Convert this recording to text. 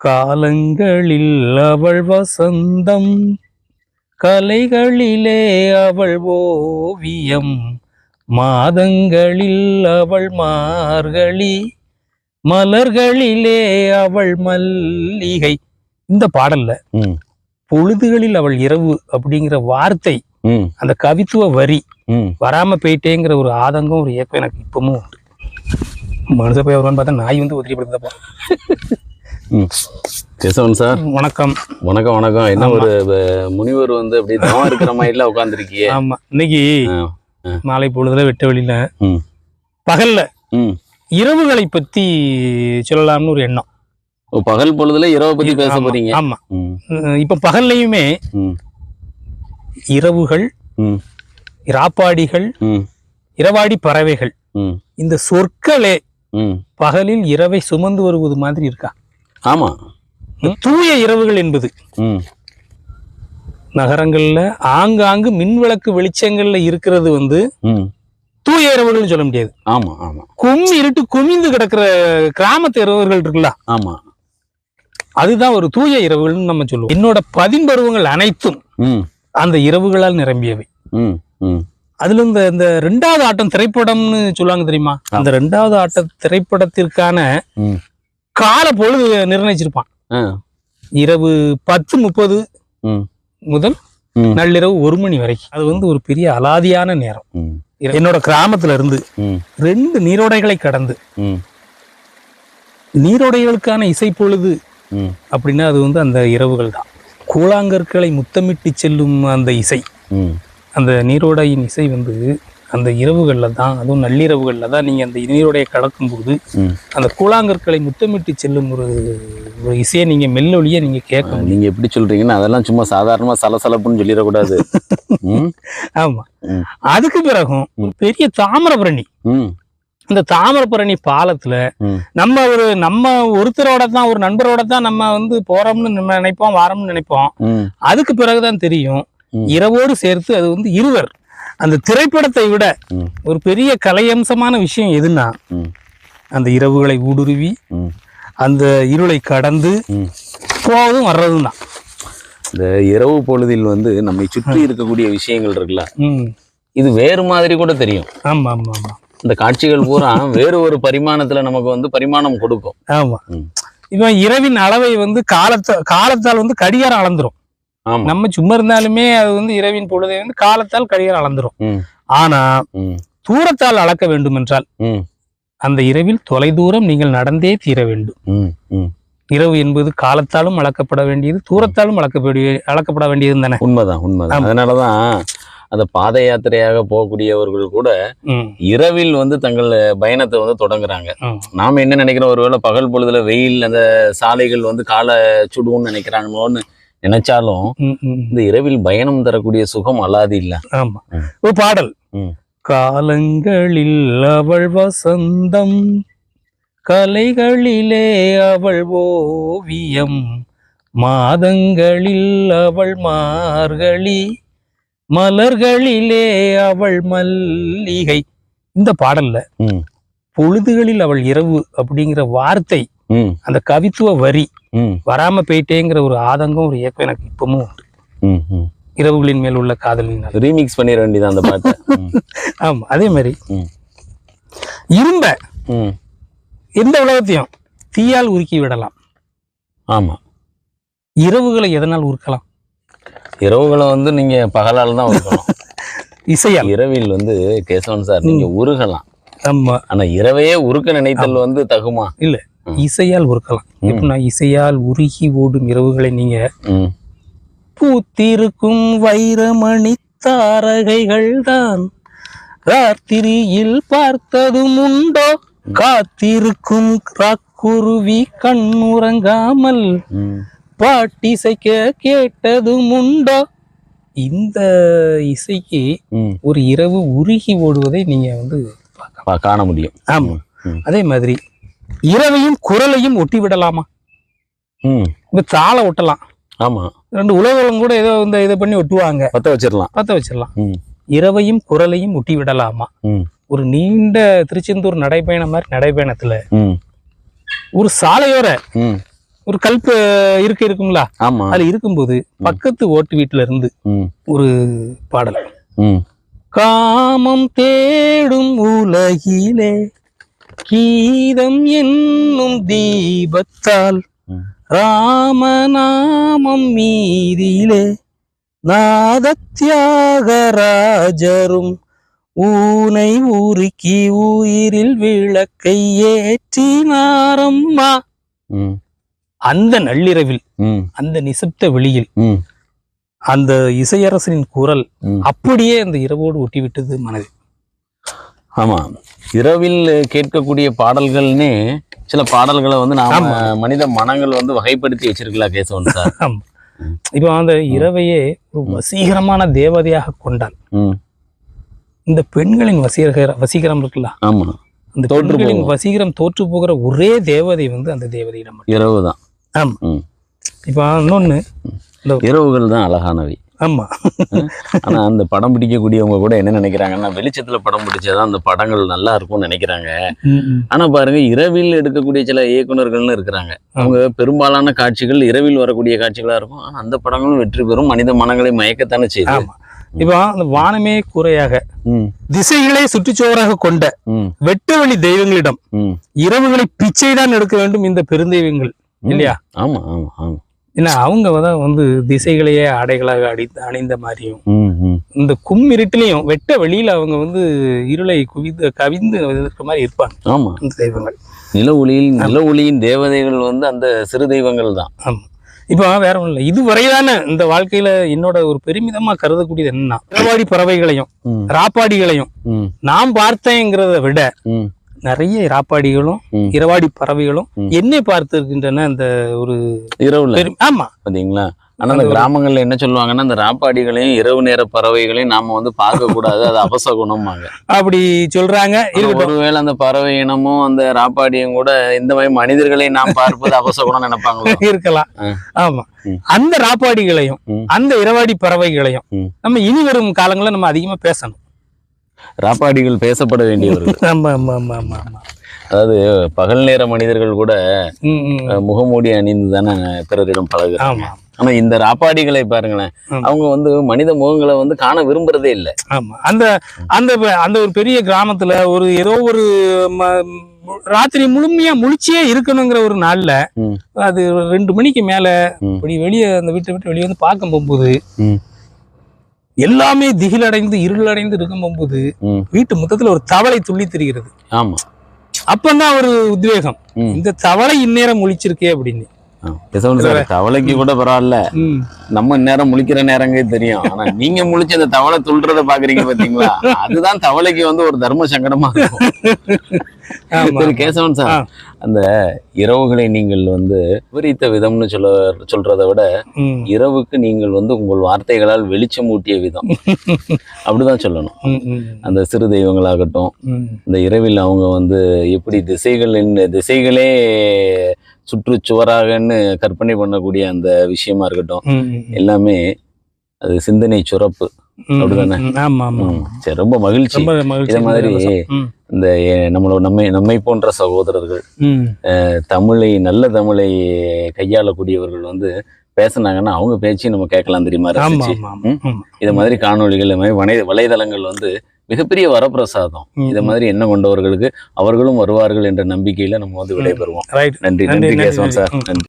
காலங்களில் அவள் வசந்தம் கலைகளிலே அவள் ஓவியம் மாதங்களில் அவள் மார்கழி மலர்களிலே அவள் மல்லிகை. இந்த பாடல்ல பொழுதுகளில் அவள் இரவு அப்படிங்கிற வார்த்தை அந்த கவித்துவ வரி ம். வராம போயிட்டேங்கிற ஒரு ஆதங்கம் ஒரு ஏக்கம் எனக்கு இப்பவும் உண்டு. மனுஷ போய் வருவான்னு பார்த்தா நாய் வந்து உதிரிப்படுத்தப்பா ம் கேசவன் சார்? வணக்கம். வணக்கம் வணக்கம். என்ன ஒரு முனிவர் வந்து அப்படியே தவம் இருக்கிற மாதிரில உட்காந்துருக்கியே ஆமா. இன்னைக்கு மாலை பொழுதுல வெட்ட வெளியில பகல்ல இரவுகளை பத்தி சொல்லலாம்னு ஒரு எண்ணம். பகல் பொழுதுல இரவை பத்தி பேச போறீங்க? ஆமா. இப்ப பகல்லையுமே இரவுகள் இராப்பாடிகள் இரவாடி பறவைகள். இந்த சொற்களே பகலில் இரவை சுமந்து வருவது மாதிரி இருக்கா? ஆமா. தூய இரவுகள் என்பது நகரங்கள்ல ஆங்காங்கு மின்விளக்கு வெளிச்சங்கள்ல இருக்கிறது வந்து தூய இரவுகள்னு சொல்ல முடியாது. ஆமா ஆமா. கும்மி இருட்டு குமிந்து கிடக்கிற கிராமத்து இரவுகள் இருக்குல்ல? ஆமா. அதுதான் ஒரு தூய இரவுகள்னு நம்ம சொல்லுவோம். என்னோட பதின்பருவங்கள் அனைத்தும் அந்த இரவுகளால் நிரம்பியவை. அதுல இந்த இந்த ரெண்டாவது ஆட்டம் திரைப்படம்னு சொல்லுவாங்க தெரியுமா? அந்த ரெண்டாவது ஆட்ட திரைப்படத்திற்கான கால பொழுது நிர்ணயிச்சிருப்பான். இரவு பத்து முப்பது முதல் நள்ளிரவு ஒரு மணி வரைக்கும். அது வந்து ஒரு பெரிய அலாதியான நேரம். என்னோட கிராமத்துல இருந்து ரெண்டு நீரோடைகளை கடந்து நீரோடைகளுக்கான இசை பொழுது அப்படின்னா அது வந்து அந்த இரவுகள் தான். கூழாங்கற்களை முத்தமிட்டு செல்லும் அந்த இசை. அந்த நீரோடையின் இசை வந்து அந்த இரவுகளில் தான் அதுவும் நள்ளிரவுகளில் தான் நீங்கள் அந்த நீரோடையை கடக்கும்போது அந்த கூழாங்கற்களை முத்தமிட்டு செல்லும் ஒரு ஒரு இசையை நீங்கள் மெல்லொலியை நீங்கள் கேட்க முடியும். நீங்க எப்படி சொல்றீங்கன்னா அதெல்லாம் சும்மா சாதாரணமா சலசலப்புன்னு சொல்லிடக்கூடாது. ஆமாம். அதுக்கு பிறகும் பெரிய தாமிரபரணி. இந்த தாமிரபரணி பாலத்துல நம்ம ஒரு நம்ம ஒருத்தரோட தான் ஒரு நண்பரோட தான் நம்ம வந்து போறோம்னு நம்ம நினைப்போம் வாரோம்னு நினைப்போம். அதுக்கு பிறகுதான் தெரியும். இரவோடு சேர்த்து அது வந்து இருவர். அந்த திரைப்படத்தை விட ஒரு பெரிய கலையம்சமான விஷயம் எதுன்னா அந்த இரவுகளை ஊடுருவி அந்த இருளை கடந்து போவதும் வர்றதும் தான் இந்த இரவு பொழுதில் வந்து நம்மை சுற்றி இருக்கக்கூடிய விஷயங்கள் இருக்குல்ல? இது வேறு மாதிரி கூட தெரியும். ஆமா ஆமா ஆமா. இந்த காட்சிகள் பூரா வேறு ஒரு பரிமாணத்துல நமக்கு வந்து பரிமாணம் கொடுக்கும். ஆமா. இப்போ இரவின் அளவை வந்து காலத்தை காலத்தால் வந்து கடிகாரம் அளந்துரும். நம்ம சும்மா இருந்தாலுமே அது வந்து இரவின் பொழுதை வந்து காலத்தால் கடிகாரம் அளந்துரும். ஆனா தூரத்தால் அளக்க வேண்டும் என்றால் அந்த இரவில் தொலைதூரம் நீங்கள் நடந்தே தீர வேண்டும். இரவு என்பது காலத்தாலும் அளக்கப்பட வேண்டியது தூரத்தாலும் அளக்கப்பட அளக்கப்பட வேண்டியது தானே? உண்மைதான் உண்மைதான். அதனாலதான் அந்த பாத யாத்திரையாக போகக்கூடியவர்கள் கூட இரவில் வந்து தங்கள் பயணத்தை வந்து தொடங்குறாங்க. நாம என்ன நினைக்கிறோம்? ஒருவேளை பகல் பொழுதுல வெயில் அந்த சாலைகள் வந்து காலை சுடுவோம்னு நினைக்கிறாங்களோன்னு நினைச்சாலும். இந்த இரவில் பயணம் தரக்கூடிய சுகம் அல்லாது இல்ல ஆமா. ஒரு பாடல். காலங்களில் அவள் வசந்தம் கலைகளிலே அவள் ஓவியம் மாதங்களில் அவள் மார்கழி மலர்களிலே அவள் மல்லிகை இந்த பாடல்ல பொழுதுகளில் அவள் இரவு அப்படிங்கிற வார்த்தை அந்த கவித்துவ வரி வராம போயிட்டேங்கிற ஒரு ஆதங்கம் ஒரு ஏக்கம் எனக்கு இப்பவும் உண்டு. ம் ம். இரவுகளின் மேல் உள்ள காதலினால் ரீமிக்ஸ் பண்ணிட வேண்டியது அந்த பாட்டை. ஆமா அதே மாதிரி. இரும்ப. ம். எந்த உலகத்தையும் தீயால் உருக்கி விடலாம். ஆமா. இரவுகளை எதனால் உருக்கலாம்? இரவுகளை வந்து நீங்க பகலால தான் இருக்கணும் இசையால். இரவில் வந்து கேசவன் சார் நீங்க உருகலாம். ஆமா. ஆனா இரவையே உருக்க நினைத்தல் வந்து தகுமா? இல்ல. இசையால் உருக்கலாம். எப்படின்னா இசையால் உருகி ஓடும் இரவுகளை நீங்க பூத்திருக்கும் வைரமணி தாரகைகள் தான் ராத்திரியில் பார்த்ததும் உண்டோ? காத்திருக்கும் ராக்குருவி கண்ணுறங்காமல் பாட்டிசைக்க கேட்டதும் உண்டோ? இந்த இசைக்கு ஒரு இரவு உருகி ஓடுவதை நீங்க வந்து காண முடியும். ஆமா. அதே மாதிரி இரவையும் குரலையும் ஒட்டி விடலாமா இப்ப தாளை ஒட்டலாம். ஆமா. ரெண்டு உலகம் கூட ஏதோ இந்த இதை பண்ணி ஒட்டுவாங்க. பத்த வச்சிடலாம். பத்த வச்சிடலாம். இரவையும் குரலையும் ஒட்டி விடலாமா ஒரு நீண்ட திருச்செந்தூர் நடைப்பயணம் மாதிரி நடைப்பயணத்துல ம். ஒரு சாலையோர ஒரு கல்ப இருக்க இருக்குங்களா ஆமா. அதுல இருக்கும்போது பக்கத்து ஓட்டு வீட்டுல இருந்து ஒரு பாடல். காமம் தேடும் உலகிலே கீதம் என்னும் தீபத்தால். ராமநாமம் மீதிலே நாதத்யாகராஜரும் ஊனை உருக்கி உயிரில் விளக்கை ஏற்றினாரம்மா. ம். அந்த நள்ளிரவில் அந்த நிசப்த வெளியில் அந்த இசையரசனின் குரல். அப்படியே அந்த இரவோடு ஒட்டிவிட்டது மனதில். ஆமா. இரவில் கேட்கக்கூடிய பாடல்கள்னே சில பாடல்களை வந்து நாம. மனித மனங்கள் வந்து வகைப்படுத்தி வச்சிருக்கலாம் கேசவன் சார். இப்போ அந்த இரவையே ஒரு வசீகரமான தேவதையாக கொண்டாள் ம். இந்த பெண்களின் வசீகர வசீகரம் இருக்குல்ல? ஆமா. அந்த தோற்று பெண்களின். வசீகரம் தோற்று போகிற ஒரே தேவதை வந்து அந்த தேவதையிடம். இரவு தான் ஆமா. இப்போ இன்னொன்னு இரவுகள் தான் அழகானவை. ஆமா. ஆனா அந்த படம் பிடிக்கக்கூடியவங்க கூட என்ன நினைக்கிறாங்கன்னா வெளிச்சத்துல படம் பிடிச்சாதான் அந்த படங்கள் நல்லா இருக்கும்னு நினைக்கிறாங்க. ஆனா பாருங்க இரவில் எடுக்கக்கூடிய சில இயக்குனர்கள்னு இருக்கிறாங்க. அவங்க பெரும்பாலான காட்சிகள் இரவில் வரக்கூடிய காட்சிகளா இருக்கும். ஆனா அந்த படங்களும் வெற்றி பெறும். மனித மனங்களை மயக்கத்தானே செய்யுது. ஆமா. இப்போ அந்த வானமே கூரையாக ம். திசைகளை சுற்றுச்சுவராக கொண்ட ம். வெட்டவெளி தெய்வங்களிடம் இரவுகளை பிச்சை தான் எடுக்க வேண்டும் இந்த பெருந்தெய்வங்கள். இல்லையா? ஆமா ஆமா ஆமா. ஏன்னா அவங்க தான் வந்து திசைகளையே ஆடைகளாக அடி அணிந்த மாதிரியும் இந்த கும்மிருட்டிலையும் வெட்ட வெளியில அவங்க வந்து இருளை குவிந்து கவிந்து இருக்கிற மாதிரி இருப்பாங்க. ஆமா. அந்த தெய்வங்கள். நில ஒளியில் நில ஒளியின் தேவதைகள் வந்து அந்த சிறு தெய்வங்கள் தான். ஆமா. இப்போ வேற ஒன்றும் இல்லை. இதுவரைதான இந்த வாழ்க்கையில என்னோட ஒரு பெருமிதமா கருதக்கூடியது என்னன்னா இரவாடி பறவைகளையும் ராப்பாடிகளையும் ம். நான் பார்த்தேங்கிறத விட நிறைய ராப்பாடிகளும் ம். இரவாடி பறவைகளும். என்னை பார்த்து இருக்கின்றன அந்த ஒரு இரவுல ஆமா பாத்தீங்களா ஆனா அந்த கிராமங்கள்ல என்ன சொல்லுவாங்கன்னா அந்த ராப்பாடிகளையும் இரவு நேர பறவைகளையும் நாம வந்து பார்க்க கூடாது அது அபசகுணம்பாங்க அப்படி சொல்றாங்க ஒருவேளை அந்த பறவை இனமும் அந்த ராப்பாடியும் கூட இந்த மாதிரி மனிதர்களை நாம் பார்ப்பது அபசகுணம் நினைப்பாங்களோ இருக்கலாம். ஆமா. அந்த ராப்பாடிகளையும். அந்த இரவாடி பறவைகளையும். நம்ம இனி வரும் காலங்களில் நம்ம அதிகமா பேசணும் ராப்பாடிகள் பேசப்பட வேண்டியவர்கள் அதாவது பகல் நேர மனிதர்கள் கூட முகமூடி அணிந்து தானே பிறரிடம் பழகுறாங்க ஆமா ஆனா இந்த ராப்பாடிகளை பாருங்களேன். அவங்க வந்து மனித முகங்களை வந்து காண விரும்புறதே இல்லை ஆமா அந்த அந்த அந்த ஒரு பெரிய கிராமத்துல ஒரு ஏதோ ஒரு ராத்திரி முழுமையா முழிச்சே இருக்கணுங்கிற ஒரு நாள்ல. அது ரெண்டு மணிக்கு மேல. இப்படி வெளியே அந்த வீட்டை விட்டு வெளியே வந்து பார்க்க போகும்போது. எல்லாமே திகிலடைந்து இருளடைந்து இருக்கும் போகும்போது ம். வீட்டு முத்தத்துல ஒரு தவளை துள்ளி திரிகிறது ஆமா அப்பந்தான் ஒரு உத்வேகம். இந்த தவளை இந்நேரம் முழிச்சிருக்கே அப்படின்னு தவளைக்கு கூட பரவாயில்ல. நம்ம நேரம் முழிக்கிற நேரங்கே தெரியும். ஆனா நீங்க முழிச்சு அந்த தவளை துள்றத பாக்குறீங்க பாத்தீங்களா? அதுதான் தவளைக்கு வந்து ஒரு தர்ம சங்கடமா இருக்கும். கேசவன் சார். அந்த இரவுகளை நீங்கள் வந்து விபரீத்த விதம்னு சொல்ல சொல்றதை விட. இரவுக்கு நீங்கள் வந்து உங்கள் வார்த்தைகளால் வெளிச்சம் ஊட்டிய விதம். அப்படிதான் சொல்லணும். அந்த சிறு தெய்வங்களாகட்டும். இந்த இரவில் அவங்க வந்து எப்படி திசைகளின் திசைகளே சுற்றுச்சுவராகன்னு கற்பனை பண்ணக்கூடிய அந்த விஷயமா இருக்கட்டும். எல்லாமே அது சிந்தனை சுரப்பு. அப்படிதானே? சரி ரொம்ப மகிழ்ச்சி. இதை மாதிரி இந்த நம்மளோட நம்மை நம்மை போன்ற சகோதரர்கள். தமிழை நல்ல தமிழை கையாளக்கூடியவர்கள் வந்து பேசுனாங்கன்னா அவங்க பேச்சையும் நம்ம கேட்கலாம் தெரியுமா. இதை மாதிரி மாதிரி வலை வலைதளங்கள் வந்து மிகப்பெரிய வரப்பிரசாதம். ம். மாதிரி எண்ணம் கொண்டவர்களுக்கு அவர்களும் வருவார்கள் என்ற நம்பிக்கையில நம்ம வந்து விடைபெறுவோம். நன்றி. நன்றி, கேசவன் சார். நன்றி.